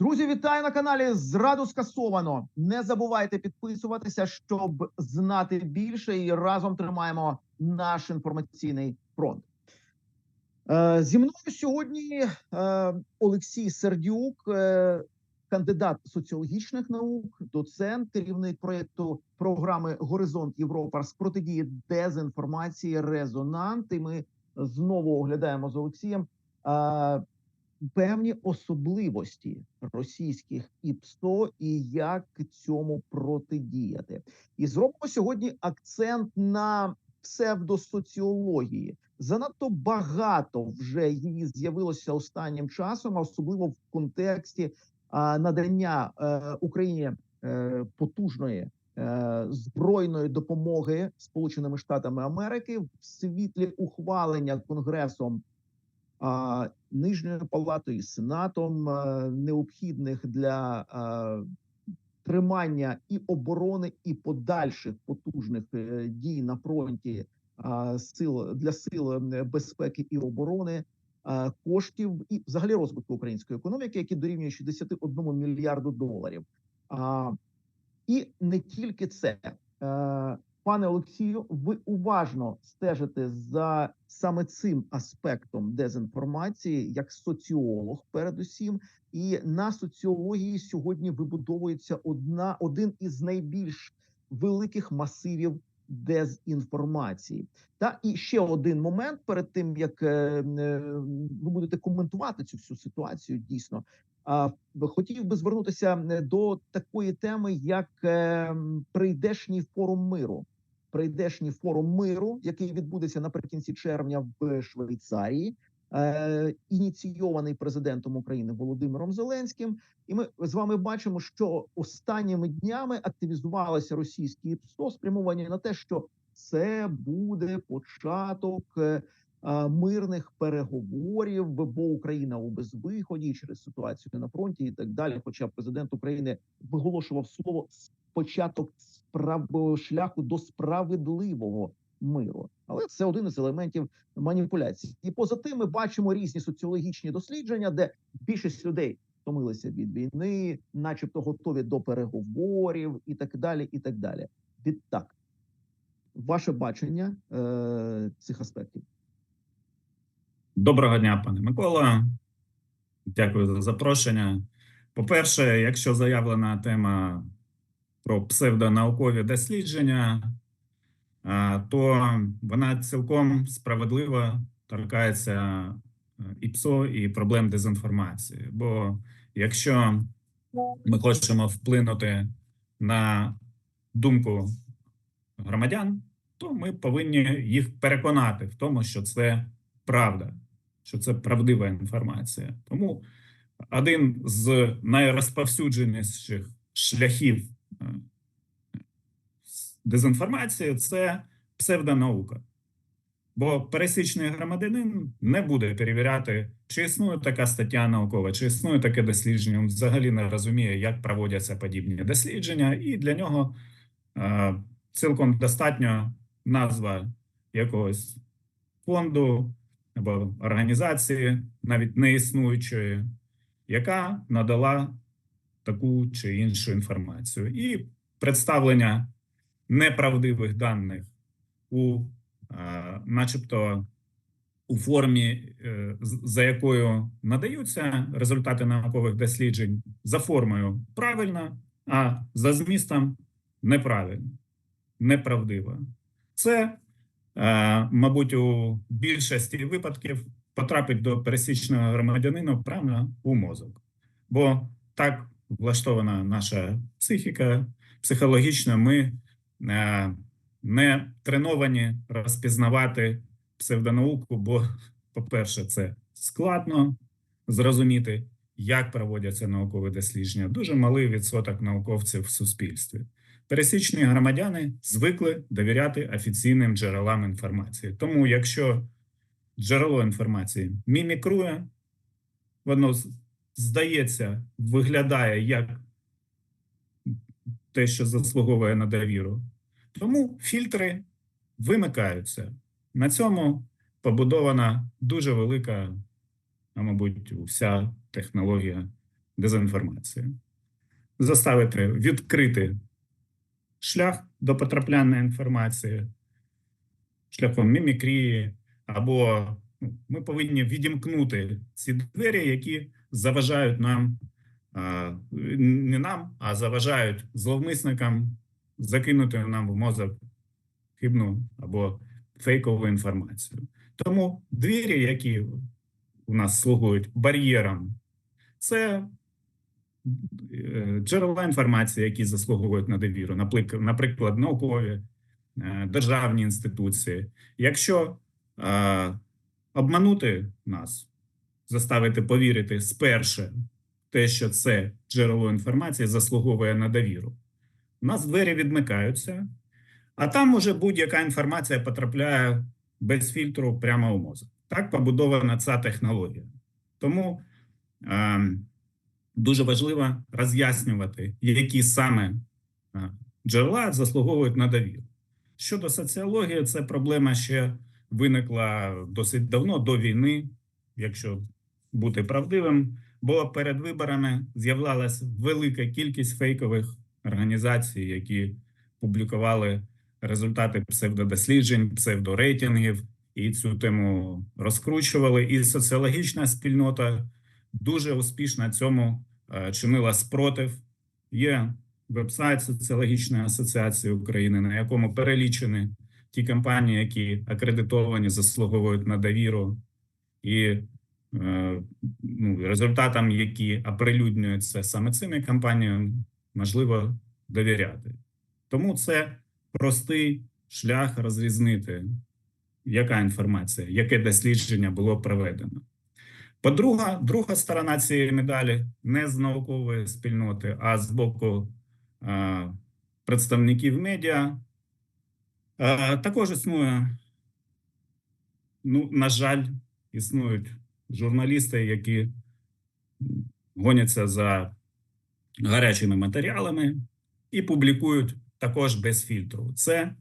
Друзі, вітаю на каналі. Зраду скасовано. Не забувайте підписуватися, щоб знати більше, і разом тримаємо наш інформаційний фронт. Е, Зі мною сьогодні е, Олексій Сердюк, е, кандидат соціологічних наук, доцент, керівник проєкту програми Горизонт Європа з протидії дезінформації Резонант. І ми знову оглядаємо з Олексієм певні особливості російських ІПСО і як цьому протидіяти. І зробимо сьогодні акцент на псевдосоціології. Занадто багато вже її з'явилося останнім часом, особливо в контексті а, надання е, Україні е, потужної е, збройної допомоги Сполученими Штатами Америки в світлі ухвалення Конгресом нижньою палатою і сенатом а, необхідних для а, тримання і оборони, і подальших потужних е, дій на фронті а, сил для сил безпеки і оборони. Коштів і взагалі розвитку української економіки, які дорівнює 61 мільярду доларів. А, і не тільки це, Е, пане Олексію, ви уважно стежите за саме цим аспектом дезінформації, як соціолог, передусім, і на соціології сьогодні вибудовується одна один із найбільш великих масивів дезінформації. Та і ще один момент перед тим як е, е, ви будете коментувати цю всю ситуацію, дійсно. Хотів би звернутися е, до такої теми, як прийдешній форум миру. Прийдешній форум миру, який відбудеться наприкінці червня в Швейцарії, е, ініційований президентом України Володимиром Зеленським. І ми з вами бачимо, що останніми днями активізувалися російські ПСО, спрямовані на те, що це буде початок. Мирних переговорів, бо Україна у безвиході через ситуацію на фронті і так далі. Хоча президент України виголошував слово початок справ шляху до справедливого миру, але це один із елементів маніпуляції. І поза тим, ми бачимо різні соціологічні дослідження, де більшість людей втомилися від війни, начебто готові до переговорів, і так далі. І так далі. Відтак, ваше бачення е, цих аспектів. Доброго дня, пане Микола. Дякую за запрошення. По-перше, якщо заявлена тема про псевдонаукові дослідження, то вона цілком справедливо торкається е, і ПСО, і проблем дезінформації. Бо якщо ми хочемо вплинути на думку громадян, то ми повинні їх переконати в тому, що це правда, що це правдива інформація. Тому один з найрозповсюдженіших шляхів е, дезінформації це псевдонаука. Бо пересічний громадянин не буде перевіряти, чи існує така стаття наукова, чи існує таке дослідження. Він взагалі не розуміє, як проводяться подібні дослідження, і для нього е, цілком достатньо назва якогось фонду або організації, навіть не існуючої, яка надала таку чи іншу інформацію, і представлення неправдивих даних у, е, начебто, у формі, е, за якою надаються результати наукових досліджень, за формою правильно, а за змістом неправильно, неправдиво. Це мабуть, у більшості випадків потрапить до пересічного громадянина прямо у мозок. Бо так влаштована наша психіка, психологічно ми е, не треновані розпізнавати псевдонауку, бо, по-перше, це складно зрозуміти, як проводяться наукові дослідження. Дуже малий відсоток науковців в суспільстві. Пересічні громадяни звикли довіряти офіційним джерелам інформації. Тому, якщо джерело інформації мімікрує, воно здається, виглядає як те, що заслуговує на довіру. Тому фільтри вимикаються. На цьому побудована дуже велика, а мабуть, вся технологія дезінформацію, заставити відкрити шлях до потрапляння інформації шляхом мімікрії, або ну, ми повинні відімкнути ці двері, які заважають нам, не нам, а заважають зловмисникам закинути нам в мозок хибну або фейкову інформацію. Тому двері, які у нас слугують бар'єром, це джерела інформації, які заслуговують на довіру, наприклад, наукові, е, державні інституції. Якщо е, обманути нас, заставити повірити сперше те, що це джерело інформації заслуговує на довіру, у нас двері відмикаються, а там уже будь-яка інформація потрапляє без фільтру прямо у мозок. Так побудована ця технологія. Тому е, дуже важливо роз'яснювати, які саме е, джерела заслуговують на довіру. Щодо соціології, це проблема ще виникла досить давно до війни, якщо бути правдивим, бо перед виборами з'являлася велика кількість фейкових організацій, які публікували результати псевдодосліджень, псевдорейтингів, і цю тему розкручували. І соціологічна спільнота дуже успішно цьому чинила спротив. Є веб-сайт Соціологічної асоціації України, на якому перелічені ті компанії, які акредитовані, заслуговують на довіру, і е, ну, результатам, які оприлюднюються саме цими компаніями, можливо довіряти. Тому це простий шлях розрізнити, яка інформація, яке дослідження було проведено. По-друге, друга сторона цієї медалі не з наукової спільноти, а з боку е, представників медіа. Е, також існує, ну, на жаль, існують журналісти, які гоняться за гарячими матеріалами і публікують також без фільтру. Це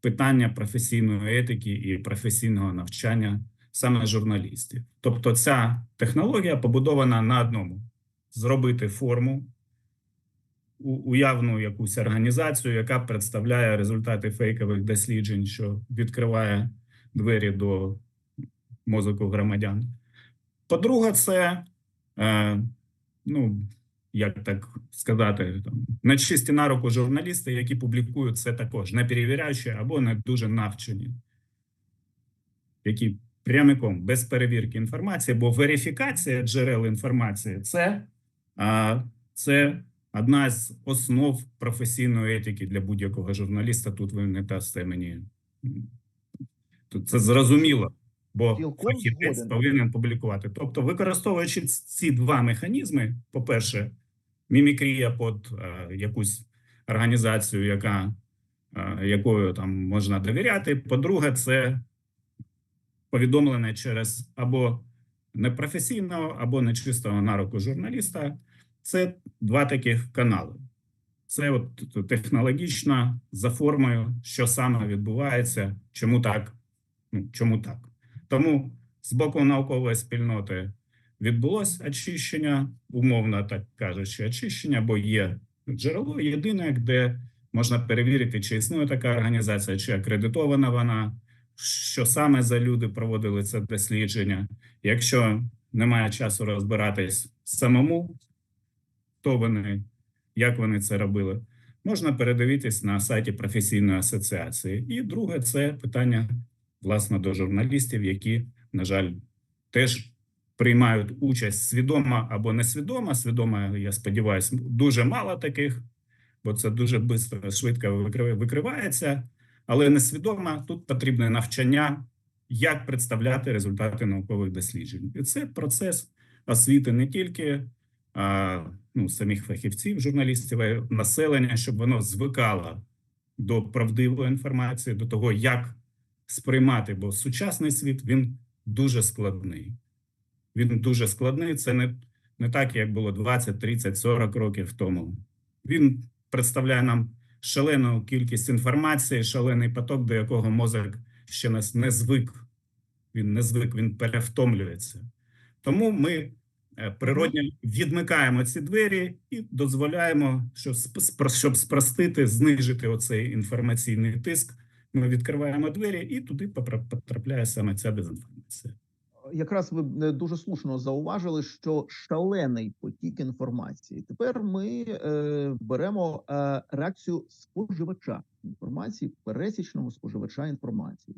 питання професійної етики і професійного навчання саме журналістів. Тобто, ця технологія побудована на одному: зробити форму, уявну якусь організацію, яка представляє результати фейкових досліджень, що відкриває двері до мозку громадян. По-друге, це е, ну, як так сказати, там на чисті на руку журналісти, які публікують це також, не перевіряючи або не дуже навчені, які прямиком без перевірки інформації, бо верифікація джерел інформації це, це одна з основ професійної етики для будь-якого журналіста. Тут ви не дасте мені. Тут це зрозуміло, бо фахівець повинен публікувати. Тобто, використовуючи ці два механізми, по-перше, мімікрія під е, якусь організацію, яка, е, якою там можна довіряти. По-друге, це повідомлене через або непрофесійного, або нечистого на руку журналіста. Це два таких канали. Це от технологічно за формою, що саме відбувається, чому так? Ну, чому так? Тому з боку наукової спільноти відбулось очищення, умовно так кажучи, очищення, бо є джерело єдине, де можна перевірити, чи існує така організація, чи акредитована вона, що саме за люди проводили це дослідження. Якщо немає часу розбиратись самому, хто вони, як вони це робили, можна передивитись на сайті професійної асоціації. І друге, це питання власне до журналістів, які, на жаль, теж приймають участь свідомо або несвідомо. Свідомо, я сподіваюся, дуже мало таких, бо це дуже швидко, швидко викри- викривається. Але несвідомо тут потрібне навчання, як представляти результати наукових досліджень. І це процес освіти не тільки а, ну, самих фахівців, журналістів, а й населення, щоб воно звикало до правдивої інформації, до того, як сприймати, бо сучасний світ він дуже складний. Він дуже складний. Це не, не так, як було 20, 30, 40 років тому. Він представляє нам шалену кількість інформації, шалений поток, до якого мозок ще нас не звик. Він не звик, він перевтомлюється. Тому ми е, природньо відмикаємо ці двері і дозволяємо, щоб щоб спростити, знижити оцей інформаційний тиск. Ми відкриваємо двері, і туди потрапляє саме ця дезінформація. Якраз ви е, дуже слушно зауважили, що шалений потік інформації. Тепер ми е, беремо е, реакцію споживача інформації, пересічного споживача інформації.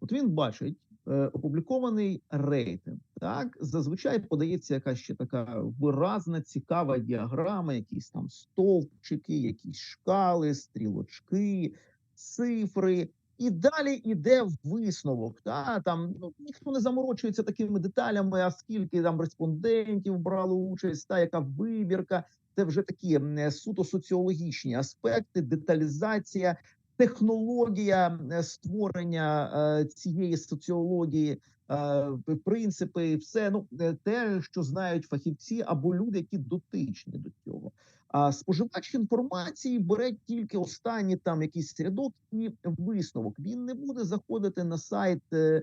От він бачить е, опублікований рейтинг. Так зазвичай подається якась ще така виразна, цікава діаграма, якісь там стовпчики, якісь шкали, стрілочки, цифри. І далі йде висновок. Та там ну ніхто не заморочується такими деталями, а скільки там респондентів брало участь, та яка вибірка. Це вже такі суто соціологічні аспекти, деталізація, технологія е, створення е, цієї соціології, е, принципи, все ну те, що знають фахівці або люди, які дотичні до цього. А споживач інформації бере тільки останній там якийсь рядок і висновок. Він не буде заходити на сайт е,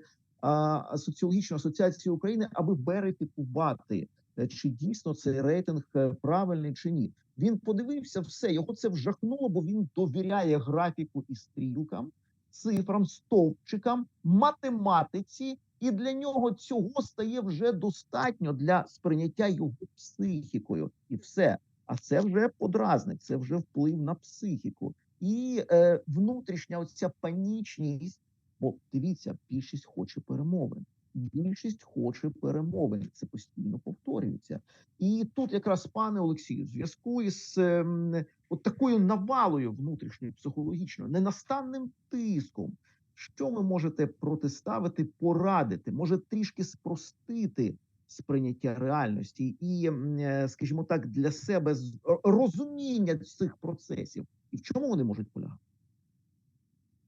соціологічної асоціації України, аби верифікувати, е, чи дійсно цей рейтинг е, правильний чи ні. Він подивився все, його це вжахнуло, бо він довіряє графіку і стрілкам, цифрам, стовпчикам, математиці, і для нього цього стає вже достатньо для сприйняття його психікою, і все. А це вже подразник, це вже вплив на психіку і е, внутрішня оця панічність. Бо дивіться, більшість хоче перемовин. Більшість хоче перемовин. Це постійно повторюється. І тут, якраз, пане Олексію, в зв'язку із ем, от такою навалою внутрішньою психологічною, ненастанним тиском, що ви можете протиставити, порадити, може трішки спростити сприйняття реальності і, е, скажімо так, для себе розуміння цих процесів, і в чому вони можуть полягати?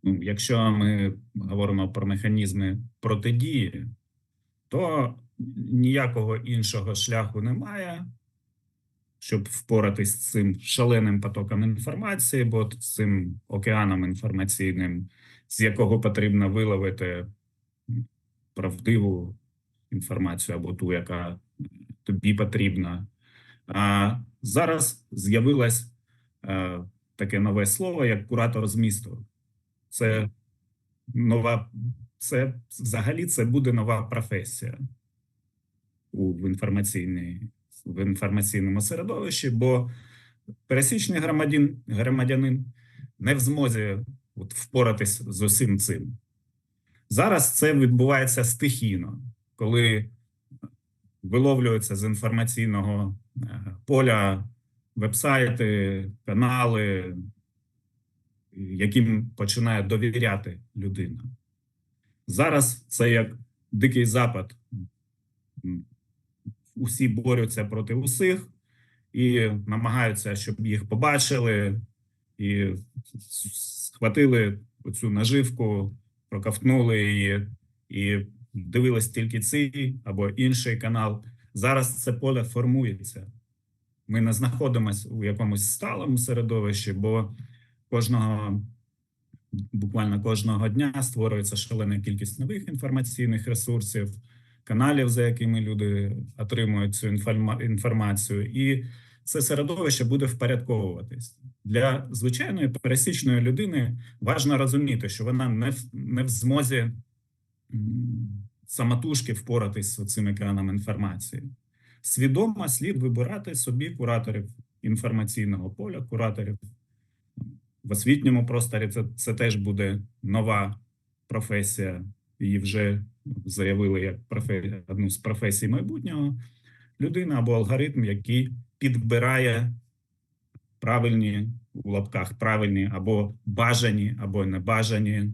Ну, якщо ми говоримо про механізми протидії, то ніякого іншого шляху немає, щоб впоратись з цим шаленим потоком інформації, бо цим океаном інформаційним, з якого потрібно виловити правдиву інформацію або ту, яка тобі потрібна. А зараз з'явилось е, таке нове слово, як куратор змісту. Це нова, це взагалі це буде нова професія у в в інформаційному середовищі, бо пересічний громадян, громадянин не в змозі от, впоратись з усім цим. Зараз це відбувається стихійно, коли виловлюються з інформаційного е, поля вебсайти, канали, яким починає довіряти людина. Зараз це як дикий запад. Усі борються проти усіх і намагаються, щоб їх побачили, і схватили оцю наживку, проковтнули її і дивились тільки цей або інший канал. Зараз це поле формується. Ми не знаходимося у якомусь сталому середовищі, бо кожного буквально кожного дня створюється шалена кількість нових інформаційних ресурсів, каналів, за якими люди отримують цю інформацію, і це середовище буде впорядковуватись для звичайної пересічної людини. Важно розуміти, що вона не в, не в змозі самотужки впоратись з цим екраном інформації. Свідомо слід вибирати собі кураторів інформаційного поля, кураторів в освітньому просторі. Це, це теж буде нова професія. Її вже заявили як профе... одну з професій майбутнього. Людина або алгоритм, який підбирає правильні у лапках правильні або бажані, або небажані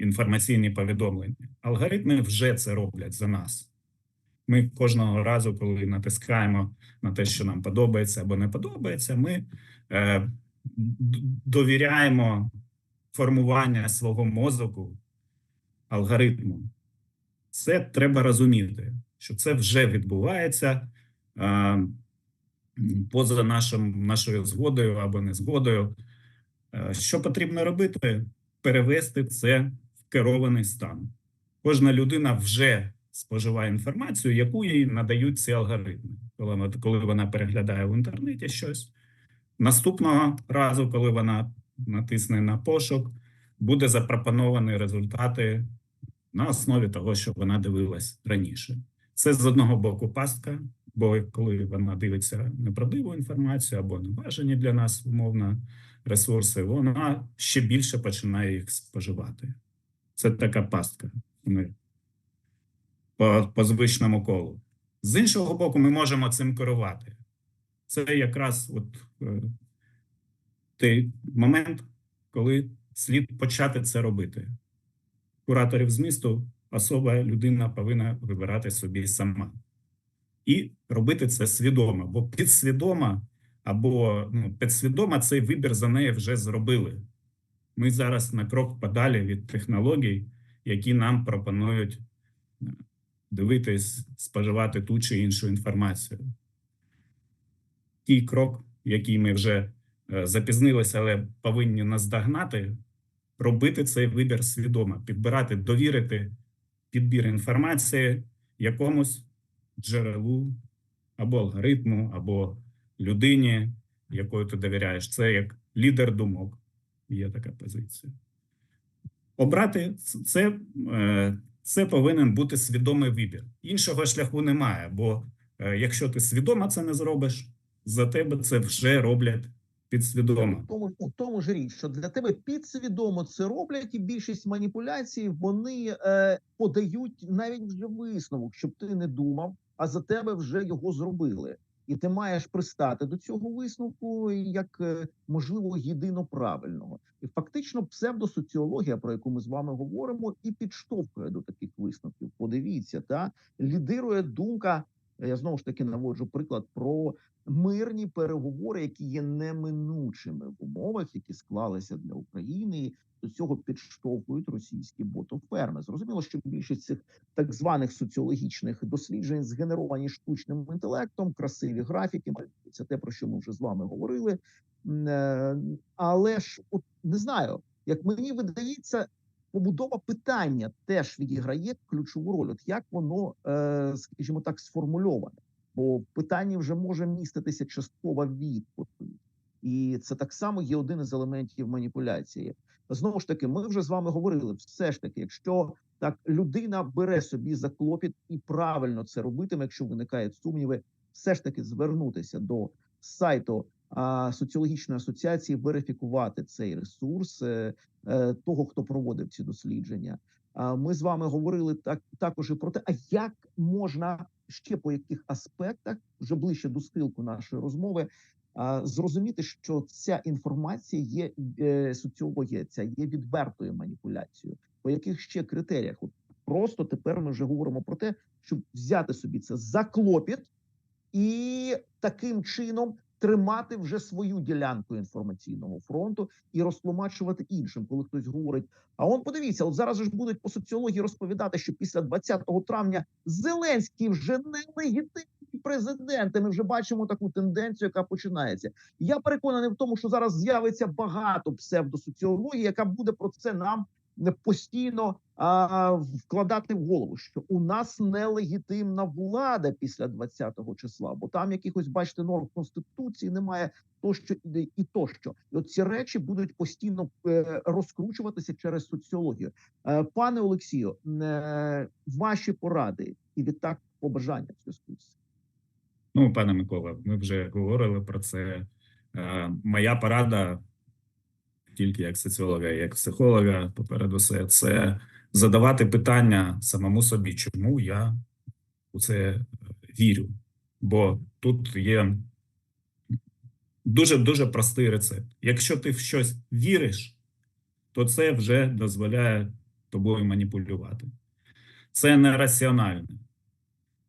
інформаційні повідомлення. Алгоритми вже це роблять за нас. Ми кожного разу, коли натискаємо на те, що нам подобається або не подобається, ми е, довіряємо формування свого мозку алгоритму. Це треба розуміти, що це вже відбувається е, поза нашим, нашою згодою або незгодою. Е, що потрібно робити? Перевести це керований стан. Кожна людина вже споживає інформацію, яку їй надають ці алгоритми. Коли коли вона переглядає в інтернеті щось, наступного разу, коли вона натисне на пошук, буде запропоновані результати на основі того, що вона дивилась раніше. Це з одного боку пастка, бо коли вона дивиться неправдиву інформацію або небажані для нас умовно ресурси, вона ще більше починає їх споживати. Це така пастка. По, по звичному колу. З іншого боку, ми можемо цим керувати. Це якраз от, е, той момент, коли слід почати це робити. Кураторів змісту особа людина повинна вибирати собі сама. І робити це свідомо, бо підсвідомо або ну, підсвідомо цей вибір за неї вже зробили. Ми зараз на крок подалі від технологій, які нам пропонують е, дивитись, споживати ту чи іншу інформацію. Ті крок, який ми вже е, запізнилися, але повинні наздогнати, робити цей вибір свідомо, підбирати, довірити підбір інформації якомусь джерелу або алгоритму, або людині, якою ти довіряєш. Це як лідер думок. Є така позиція. Обрати це, е, це повинен бути свідомий вибір. Іншого шляху немає, бо е, якщо ти свідомо це не зробиш, за тебе це вже роблять підсвідомо. В тому, в тому ж річ, що для тебе підсвідомо це роблять, і більшість маніпуляцій вони е, подають навіть вже висновок, щоб ти не думав, а за тебе вже його зробили. І ти маєш пристати до цього висновку як е, можливо єдино правильного. І фактично псевдосоціологія, про яку ми з вами говоримо, і підштовхує до таких висновків. Подивіться, та лідирує думка. Я знову ж таки наводжу приклад про мирні переговори, які є неминучими в умовах, які склалися для України. До цього підштовхують російські ботоферми. Зрозуміло, що більшість цих так званих соціологічних досліджень згенеровані штучним інтелектом, красиві графіки. Це те, про що ми вже з вами говорили. Е, Але ж, от не знаю, як мені видається, побудова питання теж відіграє ключову роль. От як воно, е, скажімо так, сформульоване, бо в питанні вже може міститися часткова відповідь, і це так само є один із елементів маніпуляції. Знову ж таки, ми вже з вами говорили. Все ж таки, якщо так людина бере собі за клопіт і правильно це робитиме, якщо виникають сумніви, все ж таки звернутися до сайту а, соціологічної асоціації, верифікувати цей ресурс е, е, того, хто проводив ці дослідження. А ми з вами говорили так також і про те, а як можна ще по яких аспектах вже ближче до стилку нашої розмови. Зрозуміти, що ця інформація є е, соціологія, ця є відвертою маніпуляцією. По яких ще критеріях? От просто тепер ми вже говоримо про те, щоб взяти собі це за клопіт і таким чином тримати вже свою ділянку інформаційного фронту і розтлумачувати іншим, коли хтось говорить: а он подивіться, от зараз ж будуть по соціології розповідати, що після 20 травня Зеленський вже не легітимний президент. І Ми вже бачимо таку тенденцію, яка починається. Я переконаний в тому, що зараз з'явиться багато псевдосоціології, яка буде про це нам постійно а, вкладати в голову, що у нас нелегітимна влада після 20-го числа, бо там якихось бачите норм конституції немає тощо і, і тощо. І от речі будуть постійно е, розкручуватися через соціологію. Е, пане Олексію, е, ваші поради і відтак побажання в зв'язку з. Ну, пане Микола, ми вже говорили про це. Моя порада, тільки як соціолога, як психолога, попереду все, це задавати питання самому собі, чому я у це вірю. Бо тут є дуже дуже простий рецепт. Якщо ти в щось віриш, то це вже дозволяє тобою маніпулювати. Це нераціонально.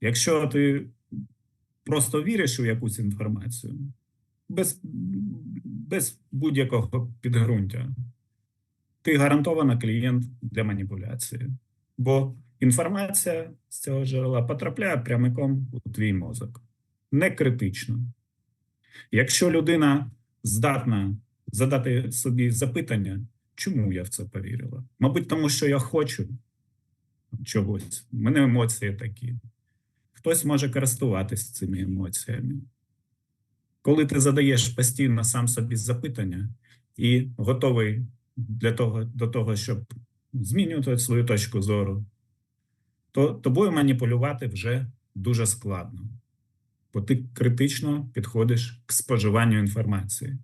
Якщо ти просто віриш у якусь інформацію без, без будь-якого підґрунтя, ти гарантовано клієнт для маніпуляції. Бо інформація з цього джерела потрапляє прямиком у твій мозок. Не критично. Якщо людина здатна задати собі запитання, чому я в це повірила? Мабуть, тому що я хочу. чогось. У мене емоції такі. Хтось може користуватись цими емоціями. Коли ти задаєш постійно сам собі запитання і готовий для того, до того, щоб змінювати свою точку зору, то тобою маніпулювати вже дуже складно, бо ти критично підходиш к споживанню інформації.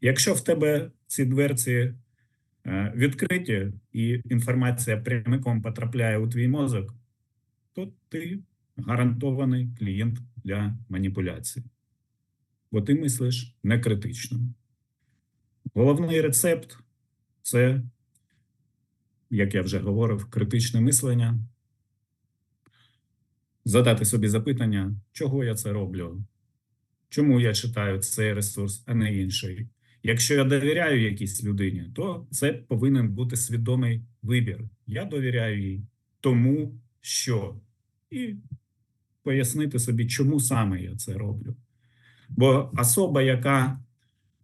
Якщо в тебе ці дверці е, відкриті і інформація прямиком потрапляє у твій мозок, то ти гарантований клієнт для маніпуляції. Бо ти мислиш не критично. Головний рецепт це, як я вже говорив, критичне мислення. Задати собі запитання, чого я це роблю, чому я читаю цей ресурс, а не інший. Якщо я довіряю якійсь людині, то це повинен бути свідомий вибір. Я довіряю їй тому, що, і пояснити собі, чому саме я це роблю. Бо особа, яка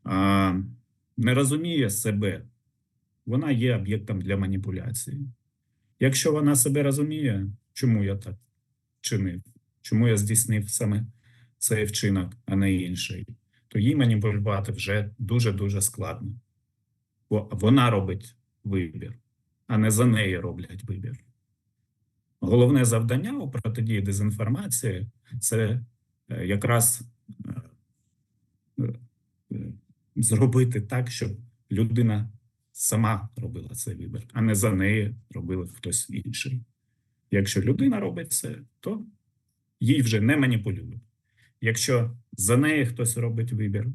а, не розуміє себе, вона є об'єктом для маніпуляції. Якщо вона себе розуміє, чому я так чинив, чому я здійснив саме цей вчинок, а не інший, то їй маніпулювати вже дуже-дуже складно. Бо вона робить вибір, а не за неї роблять вибір. Головне завдання у протидії дезінформації це е, якраз е, зробити так, щоб людина сама робила цей вибір, а не за неї робив хтось інший. Якщо людина робить це, то їй вже не маніпулюють. Якщо за неї хтось робить вибір,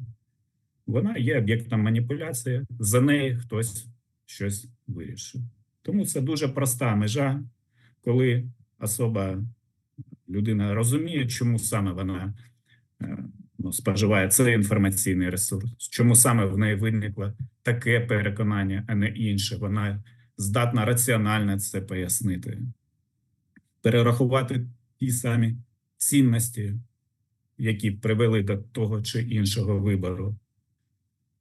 вона є об'єктом маніпуляції, за неї хтось щось вирішив. Тому це дуже проста межа, коли особа, людина розуміє, чому саме вона е, ну, споживає цей інформаційний ресурс, чому саме в неї виникло таке переконання, а не інше. Вона здатна раціонально це пояснити, перерахувати ті самі цінності, які привели до того чи іншого вибору.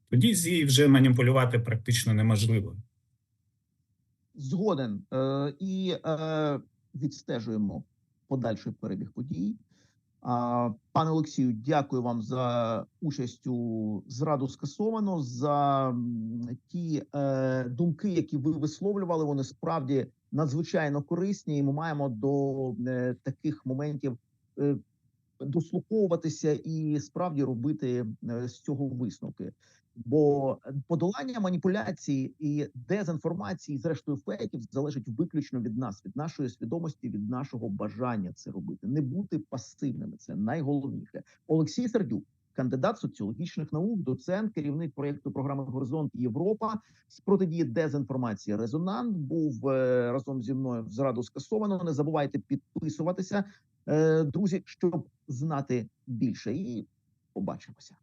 Тоді з її вже маніпулювати практично неможливо. Згоден е, і е, відстежуємо подальший перебіг подій. Пане Олексію, дякую вам за участь у зраду скасовано за ті е, думки, які ви висловлювали. Вони справді надзвичайно корисні, і ми маємо до е, таких моментів е, дослуховуватися і справді робити е, з цього висновки. Бо подолання маніпуляцій і дезінформації, зрештою фейків, залежить виключно від нас, від нашої свідомості, від нашого бажання це робити, не бути пасивними. Це найголовніше. Олексій Сердюк, кандидат соціологічних наук, доцент, керівник проєкту програми Горизонт Європа з протидії дезінформації. Резонант був е, разом зі мною в зраду скасовано. Не забувайте підписуватися, е, друзі, щоб знати більше. І побачимося.